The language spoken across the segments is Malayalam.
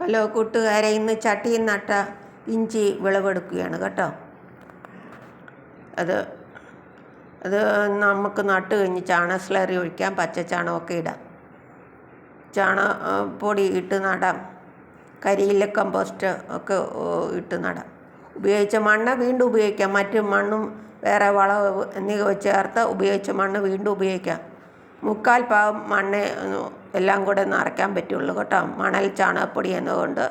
ഹലോ കൂട്ടുകാരെ ഇന്ന് ചട്ടിയിൽ നട്ട ഇഞ്ചി വിളവെടുക്കുകയാണ് കേട്ടോ. അത് അത് നമുക്ക് നട്ട് കഴിഞ്ഞ് ചാണ സ്ലറി ഒഴിക്കാം പച്ച ചാണകമൊക്കെ ഇടാം. ചാണ പൊടി ഇട്ട് നടാം. കരിയില കമ്പോസ്റ്റ് ഒക്കെ ഇട്ട് നടാം. ഉപയോഗിച്ച മണ്ണ് വീണ്ടും ഉപയോഗിക്കാം. മറ്റ് മണ്ണും വേറെ വളം എന്നിവ ചേർത്ത് ഉപയോഗിച്ച മണ്ണ് വീണ്ടും ഉപയോഗിക്കാം. മുക്കാൽ ഭാഗം മണ്ണ് എല്ലാം കൂടെ നിറയ്ക്കാൻ പറ്റുള്ളൂ കേട്ടോ. മണൽ ചാണകപ്പൊടി എന്നതുകൊണ്ട്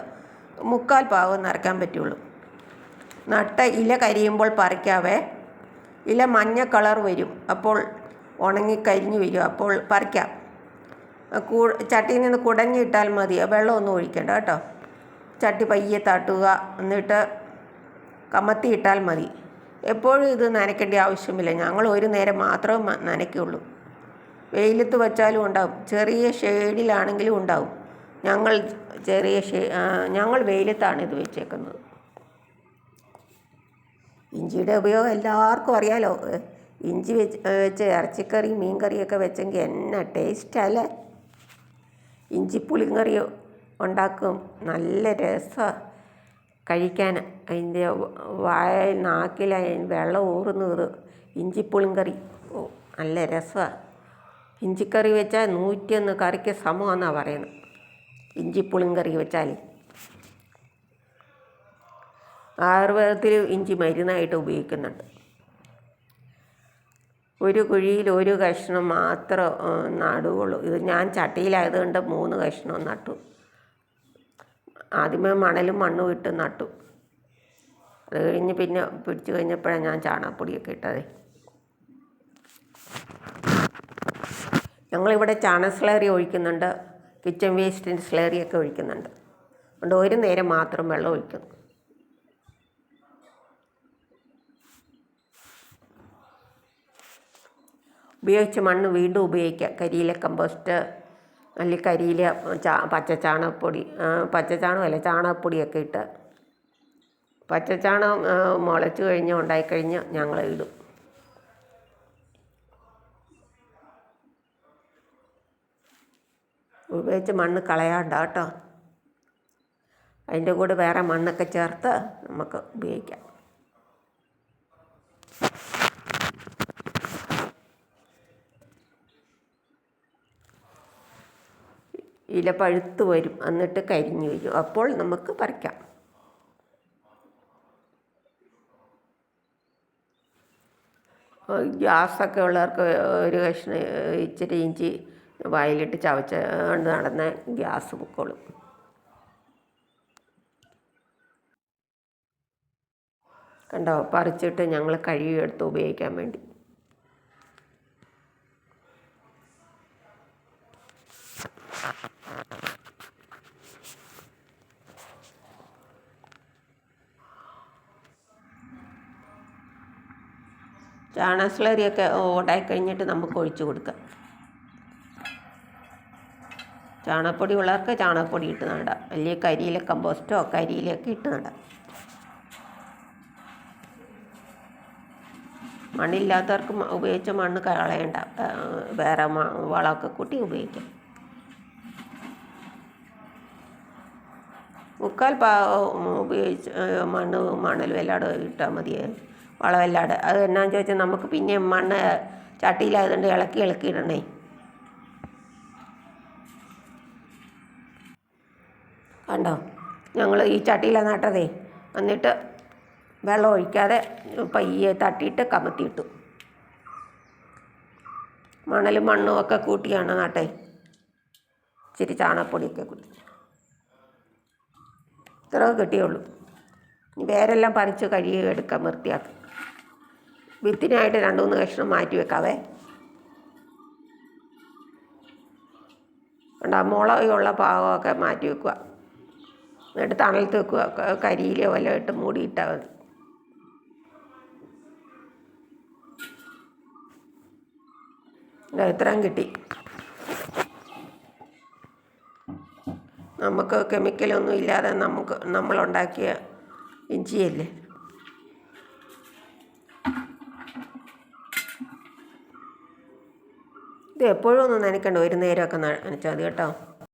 മുക്കാൽ ഭാഗം നിറയ്ക്കാൻ പറ്റുള്ളൂ. നട്ട ഇല കരിയുമ്പോൾ പറിക്കാവേ. ഇല മഞ്ഞ കളർ വരും. അപ്പോൾ ഉണങ്ങി കരിഞ്ഞു വരും. അപ്പോൾ പറിക്കാം. കൂ ചട്ടിയിൽ നിന്ന് കുടഞ്ഞിട്ടാൽ മതി. വെള്ളമൊന്നും ഒഴിക്കണ്ട കേട്ടോ. ചട്ടി പയ്യെ തട്ടുക എന്നിട്ട് കമത്തി ഇട്ടാൽ മതി. എപ്പോഴും ഇത് നനയ്ക്കേണ്ട ആവശ്യമില്ല. ഞങ്ങൾ ഒരു നേരം മാത്രമേ നനയ്ക്കുള്ളൂ. വെയിലത്ത് വച്ചാലും ഉണ്ടാവും. ചെറിയ ഷെയ്ഡിലാണെങ്കിലും ഉണ്ടാവും. ഞങ്ങൾ ചെറിയ ഷെ ഞങ്ങൾ വെയിലത്താണ് ഇത് വെച്ചേക്കുന്നത്. ഇഞ്ചിയുടെ ഉപയോഗം എല്ലാവർക്കും അറിയാലോ. ഇഞ്ചി വെച്ച് വെച്ച് ഇറച്ചിക്കറി മീൻ കറിയൊക്കെ വെച്ചെങ്കിൽ എന്നാ ടേസ്റ്റല്ലേ ഇഞ്ചി പുളിങ്കറി ഉണ്ടാക്കും. നല്ല രസമാണ് കഴിക്കാൻ. അതിന്റെ വായ നാക്കിൽ വെള്ളം ഊറുന്നത് ഇഞ്ചിപ്പുളിങ്കറി നല്ല രസമാണ് ഇഞ്ചിക്കറി വെച്ചാൽ നൂറ്റിയൊന്ന് കറിക്ക് സമമാണെന്നാണ് പറയുന്നത്. ഇഞ്ചി പുളിങ്കറി വെച്ചാൽ ആയുർവേദത്തിൽ ഇഞ്ചി മരുന്നായിട്ട് ഉപയോഗിക്കുന്നുണ്ട്. ഒരു കുഴിയിൽ ഒരു കഷ്ണം മാത്രം നടുകയുള്ളൂ ഇത് ഞാൻ ചട്ടിയിലായതുകൊണ്ട് മൂന്ന് കഷ്ണം നട്ടു. ആദ്യമേ മണലും മണ്ണും ഇട്ട് നട്ടു. അത് കഴിഞ്ഞ് പിന്നെ പിടിച്ചു കഴിഞ്ഞപ്പോഴാണ് ഞാൻ ചാണകപ്പൊടിയൊക്കെ ഇട്ടത്. ഞങ്ങളിവിടെ ചാണ സ്ലേറി ഒഴിക്കുന്നുണ്ട് കിച്ചൺ വേസ്റ്റിന്റെ സ്ലേറിയൊക്കെ ഒഴിക്കുന്നുണ്ട്. അതുകൊണ്ട് ഒരു നേരം മാത്രം വെള്ളം ഒഴിക്കുന്നു ഉപയോഗിച്ച മണ്ണ് വീണ്ടും ഉപയോഗിക്കുക കരിയില കമ്പോസ്റ്റ് അല്ലെങ്കിൽ കരിയില ചാ പച്ച ചാണകപ്പൊടി പച്ച ചാണകപ്പൊടിയൊക്കെ ഇട്ട് പച്ച ചാണകം മുളച്ച് കഴിഞ്ഞ് ഉണ്ടായിക്കഴിഞ്ഞ് ഞങ്ങൾ ഇടും. ഉപയോഗിച്ച് മണ്ണ് കളയാണ്ട കേട്ടോ. അതിന്റെ കൂടെ വേറെ മണ്ണൊക്കെ ചേർത്ത് നമുക്ക് ഉപയോഗിക്കാം. ഇല പഴുത്ത് വരും. എന്നിട്ട് കരിഞ്ഞു വരും. അപ്പോൾ നമുക്ക് പറിക്കാം. ഗ്യാസൊക്കെ ഉള്ളവർക്ക് ഒരു കഷ്ണം ഇച്ചിരി ഇഞ്ചി വായിലിട്ട് ചവച്ചുകൊണ്ട് നടന്ന ഗ്യാസ് പൊക്കോളും കണ്ടോ പറിച്ചിട്ട് ഞങ്ങൾ കഴുകിയെടുത്ത് ഉപയോഗിക്കാൻ വേണ്ടി ചാണകസ്ലറിയൊക്കെ ഓടായി കഴിഞ്ഞിട്ട് നമുക്ക് ഒഴിച്ചു കൊടുക്കാം ചാണകപ്പൊടി ഉള്ളവർക്ക് ചാണകപ്പൊടി ഇട്ട് നടാം. അല്ലെങ്കിൽ കരിയിലെ കമ്പോസ്റ്റോ കരിയിലൊക്കെ ഇട്ട് നടാം. മണ്ണില്ലാത്തവർക്ക് ഉപയോഗിച്ച മണ്ണ് കളയണ്ട. വേറെ വളമൊക്കെ കൂട്ടി ഉപയോഗിക്കാം. മുക്കാൽ പാ ഉപയോഗിച്ച് മണ്ണ് മണലും എല്ലായിടും ഇട്ടാൽ മതിയേ വളമെല്ലാടെ അത് എന്നാന്ന് ചോദിച്ചാൽ നമുക്ക് പിന്നെ മണ്ണ് ചട്ടിയിലായതുകൊണ്ട് ഇളക്കി ഇളക്കി ഇടണേ കണ്ടോ? ഞങ്ങൾ ഈ ചട്ടിയിലാണ് നട്ടതേ. എന്നിട്ട് വെള്ളം ഒഴിക്കാതെ പയ്യെ തട്ടിയിട്ട് കമത്തിയിട്ടു. മണലും മണ്ണും ഒക്കെ കൂട്ടിയാണ് നട്ടേ. ഇച്ചിരി ചാണകപ്പൊടിയൊക്കെ കൂട്ടി ഇത്ര കിട്ടിയുള്ളൂ. വേരെല്ലാം പറിച്ച് കഴുകി എടുക്കാം വൃത്തിയാക്കി. വിത്തിനായിട്ട് രണ്ട് മൂന്ന് കഷ്ണം മാറ്റി വെക്കാവേ. കണ്ട? മുളകുള്ള പാകമൊക്കെ മാറ്റി വെക്കുക എന്നിട്ട് തണലത്ത് വെക്കുക. കരിയിലോ വല്ലതും ഇട്ട് മൂടിയിട്ടാൽ മതി. ഇത്രയും കിട്ടി. നമുക്ക് കെമിക്കലൊന്നും ഇല്ലാതെ നമുക്ക് നമ്മളുണ്ടാക്കിയ ഇഞ്ചിയല്ലേ? ഇത് എപ്പോഴും ഒന്നും നനയ്ക്കണ്ട. ഒരു നേരമൊക്കെ നനച്ചാൽ മതി കേട്ടോ.